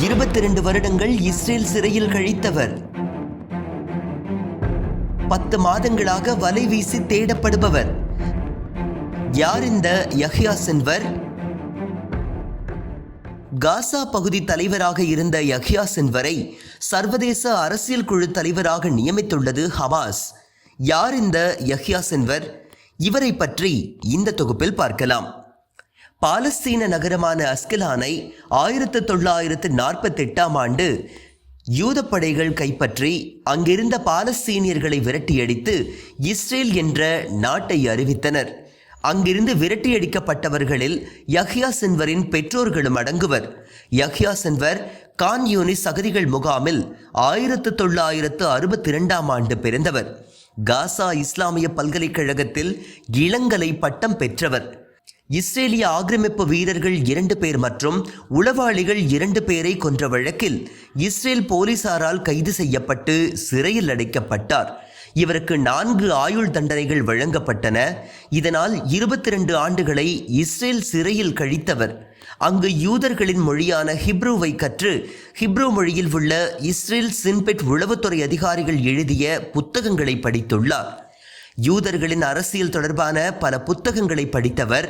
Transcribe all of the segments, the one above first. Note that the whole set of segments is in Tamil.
இருபத்தி ரெண்டு வருடங்கள் இஸ்ரேல் சிறையில் கழித்தவர். பத்து மாதங்களாக வலை வீசி தேடப்படுபவர். யார் இந்த யஹ்யா சென்வர் காசா பகுதி தலைவராக இருந்த யஹ்யா சென்வரை சர்வதேச அரசியல் குழு தலைவராக நியமித்துள்ளது ஹமாஸ். யார் இந்த யஹ்யா சென்வர் இவரை பற்றி இந்த தொகுப்பில் பார்க்கலாம். பாலஸ்தீன நகரமான அஸ்கலானை ஆயிரத்து தொள்ளாயிரத்து நாற்பத்தி எட்டாம் ஆண்டு யூத படைகள் கைப்பற்றி அங்கிருந்த பாலஸ்தீனியர்களை விரட்டியடித்து இஸ்ரேல் என்ற நாட்டை அறிவித்தனர். அங்கிருந்து விரட்டியடிக்கப்பட்டவர்களில் யஹ்யா சென்வரின் பெற்றோர்களும் அடங்குவர். யஹ்யா சென்வர் கான் யூனிஸ் அகதிகள் முகாமில் ஆயிரத்து தொள்ளாயிரத்து அறுபத்தி இரண்டாம் ஆண்டு பிறந்தவர். காசா இஸ்லாமிய பல்கலைக்கழகத்தில் இளங்கலை பட்டம் பெற்றவர். இஸ்ரேலிய ஆக்கிரமிப்பு வீரர்கள் இரண்டு பேர் மற்றும் உளவாளிகள் இரண்டு பேரை கொன்ற வழக்கில் இஸ்ரேல் போலீசாரால் கைது செய்யப்பட்டு சிறையில் அடைக்கப்பட்டார். இவருக்கு நான்கு ஆயுள் தண்டனைகள் வழங்கப்பட்டன. இதனால் இருபத்தி ரெண்டு ஆண்டுகளை இஸ்ரேல் சிறையில் கழித்தவர். அங்கு யூதர்களின் மொழியான ஹிப்ருவை கற்று ஹிப்ரு மொழியில் உள்ள இஸ்ரேல் சின்பெட் உளவுத்துறை அதிகாரிகள் எழுதிய புத்தகங்களை படித்துள்ளார். யூதர்களின் அரசியல் தொடர்பான பல புத்தகங்களை படித்தவர்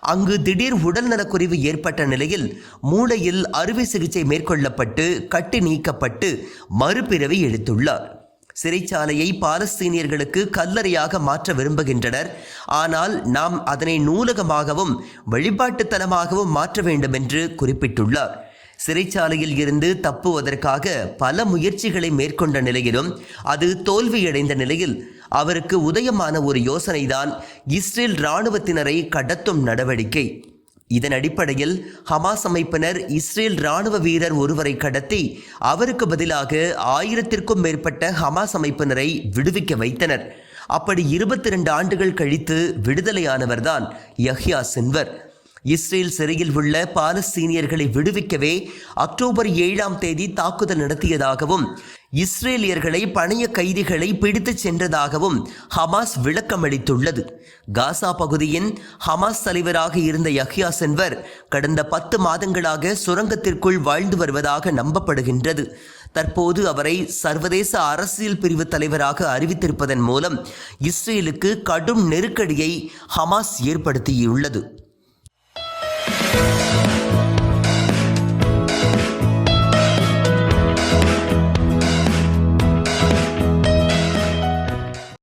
அங்கு திடீர் உடல்நலக்குறைவு ஏற்பட்ட நிலையில் மூளையில் அறுவை சிகிச்சை மேற்கொள்ளப்பட்டு கட்டி நீக்கப்பட்டு மறுபிறவி எடுத்துள்ளார். சிறைச்சாலையை பாலஸ்தீனியர்களுக்கு கல்லறையாக மாற்ற விரும்புகின்றனர். ஆனால் நாம் அதனை நூலகமாகவும் வழிபாட்டுத்தலமாகவும் மாற்ற வேண்டும் என்று குறிப்பிட்டுள்ளார். சிறைச்சாலையில் இருந்து தப்புவதற்காக பல முயற்சிகளை மேற்கொண்ட நிலையிலும் அது தோல்வியடைந்த நிலையில் அவருக்கு உதயமான ஒரு யோசனைதான் இஸ்ரேல் இராணுவத்தினரை கடத்தும் நடவடிக்கை. இதன் அடிப்படையில் ஹமாஸ் அமைப்பினர் இஸ்ரேல் இராணுவ வீரர் ஒருவரை கடத்தி அவருக்கு பதிலாக ஆயிரத்திற்கும் மேற்பட்ட ஹமாஸ் அமைப்பினரை விடுவிக்க வைத்தனர். அப்படி இருபத்தி ரெண்டு ஆண்டுகள் கழித்து விடுதலையானவர்தான் யஹ்யா சின்வர். இஸ்ரேல் சிறையில் உள்ள பாலஸ்தீனியர்களை விடுவிக்கவே அக்டோபர் ஏழாம் தேதி தாக்குதல் நடத்தியதாகவும் இஸ்ரேலியர்களை பணைய கைதிகளை பிடித்துச் சென்றதாகவும் ஹமாஸ் விளக்கமளித்துள்ளது. காசா பகுதியின் ஹமாஸ் தலைவராக இருந்த யஹ்யா சென்வர் கடந்த பத்து மாதங்களாக சுரங்கத்திற்குள் வாழ்ந்து வருவதாக நம்பப்படுகின்றது. தற்போது அவரை சர்வதேச அரசியல் பிரிவு தலைவராக அறிவித்திருப்பதன் மூலம் இஸ்ரேலுக்கு கடும் நெருக்கடியை ஹமாஸ் ஏற்படுத்தியுள்ளது.